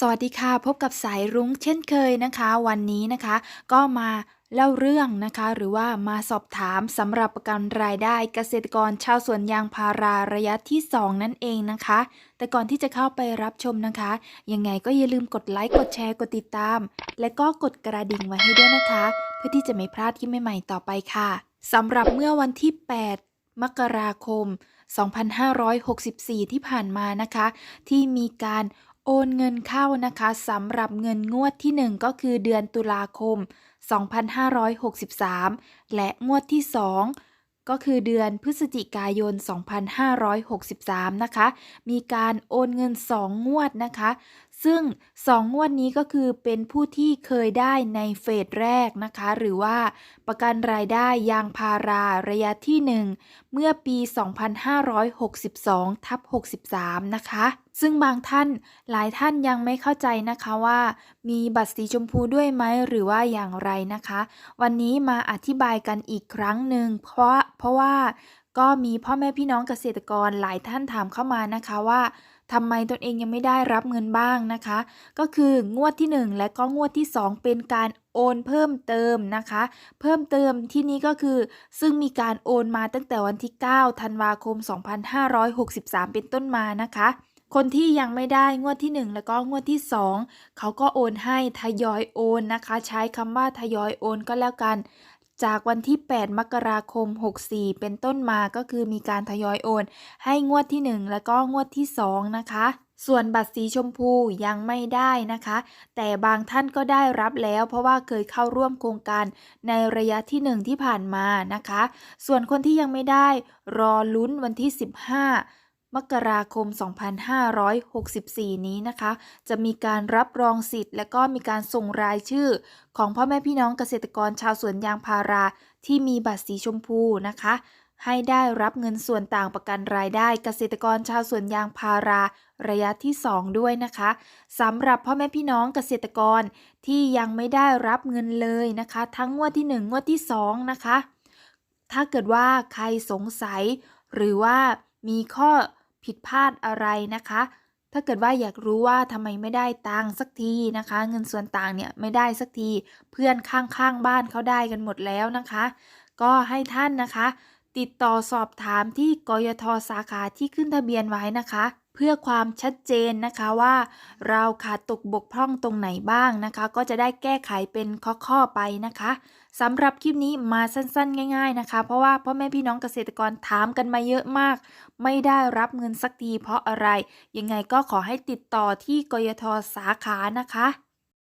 สวัสดีค่ะ พบกับสายรุ้งเช่นเคยนะคะ วันนี้นะคะ ก็มาเล่าเรื่องนะคะ หรือว่ามาสอบถามสำหรับประกันรายได้เกษตรกรชาวสวนยางพาราระยะที่ 2 นั่นเองนะคะ แต่ก่อนที่จะเข้าไปรับชมนะคะ ยังไงก็อย่าลืมกดไลค์กดแชร์กดติดตาม และก็กดกระดิ่งไว้ให้ด้วยนะคะ เพื่อที่จะไม่พลาดคลิปใหม่ๆต่อไปค่ะ สำหรับเมื่อวันที่ 8 มกราคม 2564 ที่ผ่านมานะคะ ที่มีการโอนเงินเข้านะคะสำหรับเงินงวดที่ 1 ก็คือเดือนตุลาคม 2563 และงวดที่ 2 ก็คือเดือนพฤศจิกายน 2563 นะคะ มีการโอนเงิน 2 งวดนะคะ ซึ่ง 2 งวดนี้ก็คือเป็นผู้ที่เคยได้ในเฟสแรกนะคะ หรือว่าประกันรายได้ยางพาราระยะที่ 1 เมื่อปี 2562ทับ63 นะคะ ซึ่งบางท่านหลายท่านยังไม่เข้าใจนะคะว่า มีบัตรสีชมพูด้วยไหมหรือว่าอย่างไรนะคะ วันนี้มาอธิบายกันอีกครั้งหนึ่งเพราะเพราะว่าก็มีพ่อแม่พี่น้องเกษตรกรหลายท่านถามเข้ามานะคะว่าทำไมตนเองยังไม่ได้รับเงินบ้างนะคะ ก็คืองวดที่ 1 และก็งวดที่ 2 เป็นการโอนเพิ่มเติมนะคะ เพิ่มเติมที่นี้ก็คือ ซึ่งมีการโอนมาตั้งแต่วันที่ 9 ธันวาคม 2563 เป็นต้นมานะคะ คนที่ยังไม่ได้งวดที่ 1 แล้วก็งวดที่ 2 เขาก็โอนให้ทยอยโอนนะคะ ใช้คำว่าทยอยโอนก็แล้วกัน จากวันที่ 8 มกราคม 64 เป็นต้นมาก็คือมีการทยอยโอน ให้งวดที่ 1 แล้วก็งวดที่ 2 นะคะส่วนบัตรสีชมพูยังไม่ได้นะคะ แต่บางท่านก็ได้รับแล้วเพราะว่าเคยเข้าร่วมโครงการในระยะที่ 1 ที่ผ่านมานะคะ ส่วนคนที่ยังไม่ได้รอลุ้นวันที่ 15 มกราคม 2564 นี้นะคะ จะมีการรับรองสิทธิ์ และก็มีการส่งรายชื่อ ของพ่อแม่พี่น้องเกษตรกรชาวสวนยางพาราที่มีบัตรสีชมพูนะคะ ให้ได้รับเงินส่วนต่างประกันรายได้เกษตรกรชาวสวนยางพาราระยะที่ 2 ด้วยนะคะสำหรับพ่อแม่พี่น้องเกษตรกรที่ยังไม่ได้รับเงินเลยนะคะ ทั้งงวดที่ 1 งวดที่ 2 นะคะ ถ้าเกิดว่าใครสงสัยหรือว่ามีข้อ ผิดพลาดอะไรนะคะ ถ้าเกิดว่าอยากรู้ว่าทำไมไม่ได้ตังค์สักทีนะคะ เงินส่วนต่างเนี่ยไม่ได้สักที เพื่อนข้างๆบ้านเขาได้กันหมดแล้วนะคะ ก็ให้ท่านนะคะ ติดต่อสอบถามที่กยทสาขาที่ขึ้นทะเบียนไว้นะคะ พื่อความชัดเจนนะคะว่า เราขาดตกบกพร่องตรงไหนบ้างนะคะ ก็จะได้แก้ไขเป็นข้อๆไปนะคะสำหรับคลิปนี้มาสั้นๆ ง่าย ๆนะคะ เพราะว่าพ่อแม่พี่น้องเกษตรกรถามกันมาเยอะมาก ไม่ได้รับเงินสักทีเพราะอะไร ยังไงก็ขอให้ติดต่อที่กยทสาขานะคะ